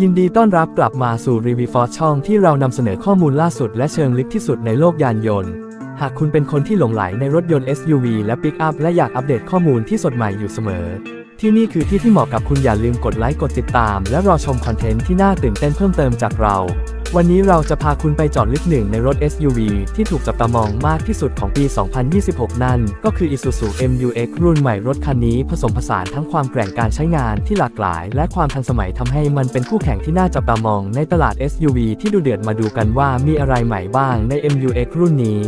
ยินดีต้อนรับกลับมาสู่รีวิวฟอร์ช่องที่เรานำเสนอข้อมูลล่าสุดและเชิงลึกที่สุดในโลกยานยนต์ หากคุณเป็นคนที่หลงไหลในรถยนต์ SUV และปิกอัพและอยากอัปเดตข้อมูลที่สดใหม่อยู่เสมอ ที่นี่คือที่ที่เหมาะกับคุณอย่าลืมกดไลค์กดติดตาม และรอชมคอนเทนต์ที่น่าตื่นเต้นเพิ่มเติมจากเรา วันนี้เราจะพาคุณไปจอดลึกหนึ่งในรถ SUV ที่ถูกจับตามองมากที่สุดของปี 2026 นั่น ก็คือ Isuzu MU-X รุ่นใหม่รถคันนี้ผสมผสานทั้งความแกร่งการใช้งานที่หลากหลาย และความทันสมัยทำให้มันเป็นคู่แข่งที่น่าจับตามองในตลาด SUV ที่ดูเดือดมาดูกันว่ามีอะไรใหม่บ้างใน MU-X รุ่นนี้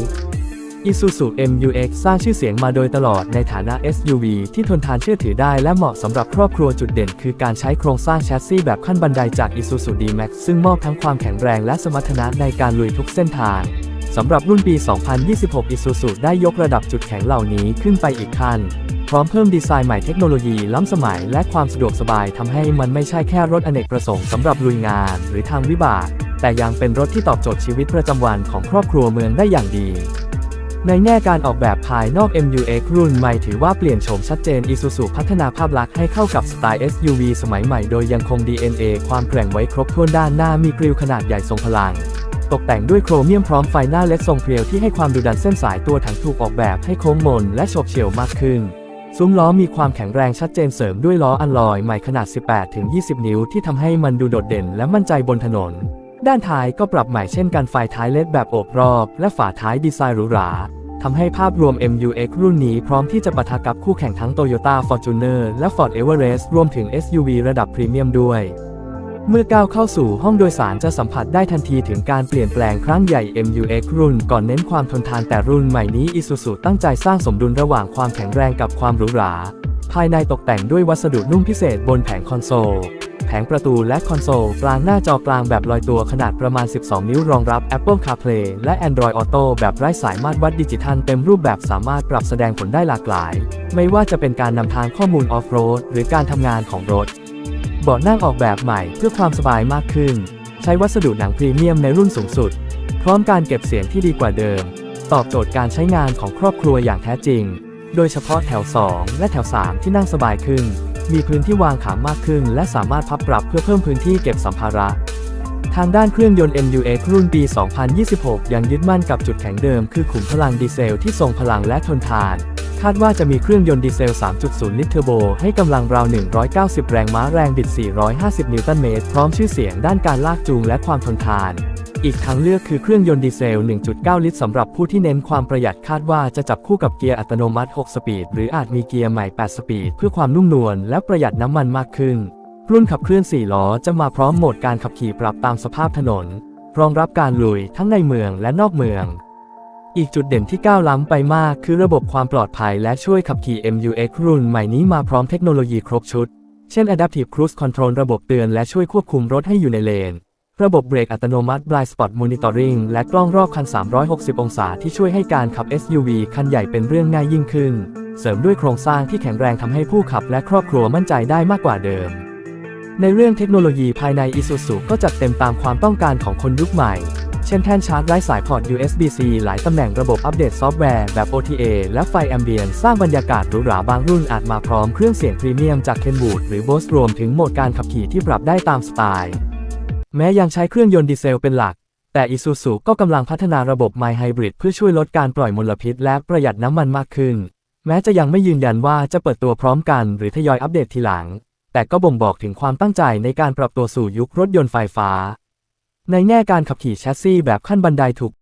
Isuzu MU-X สร้างชื่อเสียงมาโดยตลอดในฐานะ SUV ที่ทนทานเชื่อถือได้และเหมาะสำหรับครอบครัวจุดเด่น คือการใช้โครงสร้างแชสซีแบบขั้นบันไดจาก Isuzu D-Max ซึ่งมอบทั้งความแข็งแรงและสมรรถนะในการลุยทุกเส้นทางสำหรับรุ่นปี 2026 Isuzu ได้ยกระดับจุดแข็งเหล่านี้ขึ้นไปอีกขั้น พร้อมเพิ่มดีไซน์ใหม่เทคโนโลยีล้ำสมัยและความสะดวกสบายทำให้มันไม่ใช่แค่รถอเนกประสงค์สำหรับลุยงาน หรือทางวิบากแต่ยังเป็นรถที่ตอบโจทย์ชีวิตประจำวันของครอบครัวเมืองได้อย่างดี ในแง่การออกแบบภายนอก MU-X รุ่นใหม่ถือว่าเปลี่ยนโฉมชัดเจน Isuzu พัฒนาภาพลักษณ์ให้เข้ากับสไตล์ SUV สมัยใหม่โดยยังคง DNA ความแกร่งไว้ครบถ้วนด้านหน้ามีกริลขนาดใหญ่ทรงพลัง ตกแต่งด้วยโครเมียมพร้อมไฟหน้าเลดทรงเพรียวที่ให้ความดุดันเส้นสายตัวถังถูกออกแบบให้โค้งมนและโฉบเฉี่ยวมากขึ้น ซุ้มล้อมีความแข็งแรงชัดเจนเสริมด้วยล้ออัลลอยใหม่ขนาด 18-20 นิ้วที่ทำให้มันดูโดดเด่นและมั่นใจบนถนน ด้านท้ายก็ปรับใหม่เช่นกันไฟท้ายเลดแบบโอบรอบ และฝาท้ายดีไซน์หรูหราทำให้ภาพรวม MU-X รุ่นนี้พร้อมที่จะปะทะกับคู่แข่งทั้ง Toyota Fortuner และ Ford Everest รวมถึง SUV ระดับพรีเมียมด้วย เมื่อก้าวเข้าสู่ห้องโดยสารจะสัมผัสได้ทันทีถึงการเปลี่ยนแปลงครั้งใหญ่ MU-X รุ่นก่อนเน้นความทนทานแต่รุ่นใหม่นี้ Isuzu ตั้งใจสร้างสมดุลระหว่างความแข็งแรงกับความหรูหรา ภายในตกแต่งด้วยวัสดุนุ่มพิเศษบนแผงคอนโซล แผงประตูและคอนโซลกลางหน้าจอกลางแบบลอยตัวขนาดประมาณ 12 นิ้วรองรับ Apple CarPlay และ Android Auto แบบไร้สายมาตรวัดดิจิทัลเต็มรูปแบบสามารถปรับแสดงผลได้หลากหลาย ไม่ว่าจะเป็นการนำทางข้อมูลออฟโรดหรือการทำงานของรถเบาะนั่งออกแบบใหม่เพื่อความสบายมากขึ้น ใช้วัสดุหนังพรีเมียมในรุ่นสูงสุด พร้อมการเก็บเสียงที่ดีกว่าเดิม ตอบโจทย์การใช้งานของครอบครัวอย่างแท้จริง โดยเฉพาะแถว 2 และแถว 3 ที่นั่งสบายขึ้น มีพื้นที่วางขามากขึ้น และสามารถพับปรับเพื่อเพิ่มพื้นที่เก็บสัมภาระ ทางด้านเครื่องยนต์ MU-X รุ่นปี 2026 ยังยึดมั่นกับจุดแข็งเดิม คือขุมพลังดีเซลที่ทรงพลังและทนทาน คาดว่าจะมีเครื่องยนต์ดีเซล 3.0 ลิตรเทอร์โบ ให้กำลังราว 190 แรงม้าแรงบิด 450 นิวตันเมตร พร้อมชื่อเสียงด้านการลากจูงและความทนทาน อีกทางเลือกคือเครื่องยนต์ดีเซล 1.9 ลิตรสำหรับผู้ที่เน้นความประหยัดคาดว่าจะจับคู่กับเกียร์อัตโนมัติ 6 สปีด หรืออาจมีเกียร์ใหม่ 8 สปีด เพื่อความนุ่มนวลและประหยัดน้ำมันมากขึ้น รุ่นขับเคลื่อน 4 ล้อจะมาพร้อมโหมดการขับขี่ปรับตามสภาพถนน รองรับการลุยทั้งในเมืองและนอกเมือง อีกจุดเด่นที่ก้าวล้ำไปมาก คือระบบความปลอดภัยและช่วยขับขี่ MU-X รุ่นใหม่นี้มาพร้อมเทคโนโลยีครบชุด เช่น Adaptive Cruise Control ระบบเตือนและช่วยควบคุมรถให้อยู่ในเลน ระบบเบรกอัตโนมัติ Blind Spot Monitoring และกล้องรอบคัน 360 องศาที่ช่วยให้การขับ SUV คันใหญ่เป็นเรื่องง่ายยิ่งขึ้น เสริมด้วยโครงสร้างที่แข็งแรงทำให้ผู้ขับและครอบครัวมั่นใจได้มากกว่าเดิม ในเรื่องเทคโนโลยีภายใน Isuzu ก็จัดเต็มตามความต้องการของคนยุคใหม่ เช่นแท่นชาร์จไร้สายพอร์ต USB-C หลายตำแหน่งระบบอัปเดตซอฟต์แวร์แบบ OTA และไฟแอมเบียนสร้างบรรยากาศหรูหราบางรุ่นอาจมาพร้อมเครื่องเสียงพรีเมียมจาก Kenwood หรือ Bose รวมถึงโหมดการขับขี่ที่ปรับได้ตามสไตล์ แม้ยังใช้เครื่องยนต์ดีเซลเป็นหลัก แต่ Isuzu ก็กำลังพัฒนาระบบไม Hybrid เพื่อช่วยลดการปล่อยมลพิษและประหยัดน้ำมันมากขึ้น แม้จะยังไม่ยืนยันว่าจะเปิดตัวพร้อมกันหรือทยอยอัปเดตทีหลัง แต่ก็บ่งบอกถึงความตั้งใจในการปรับตัวสู่ยุครถยนต์ไฟฟ้า ในแง่การขับขี่แชสซีแบบขั้นบันไดถูก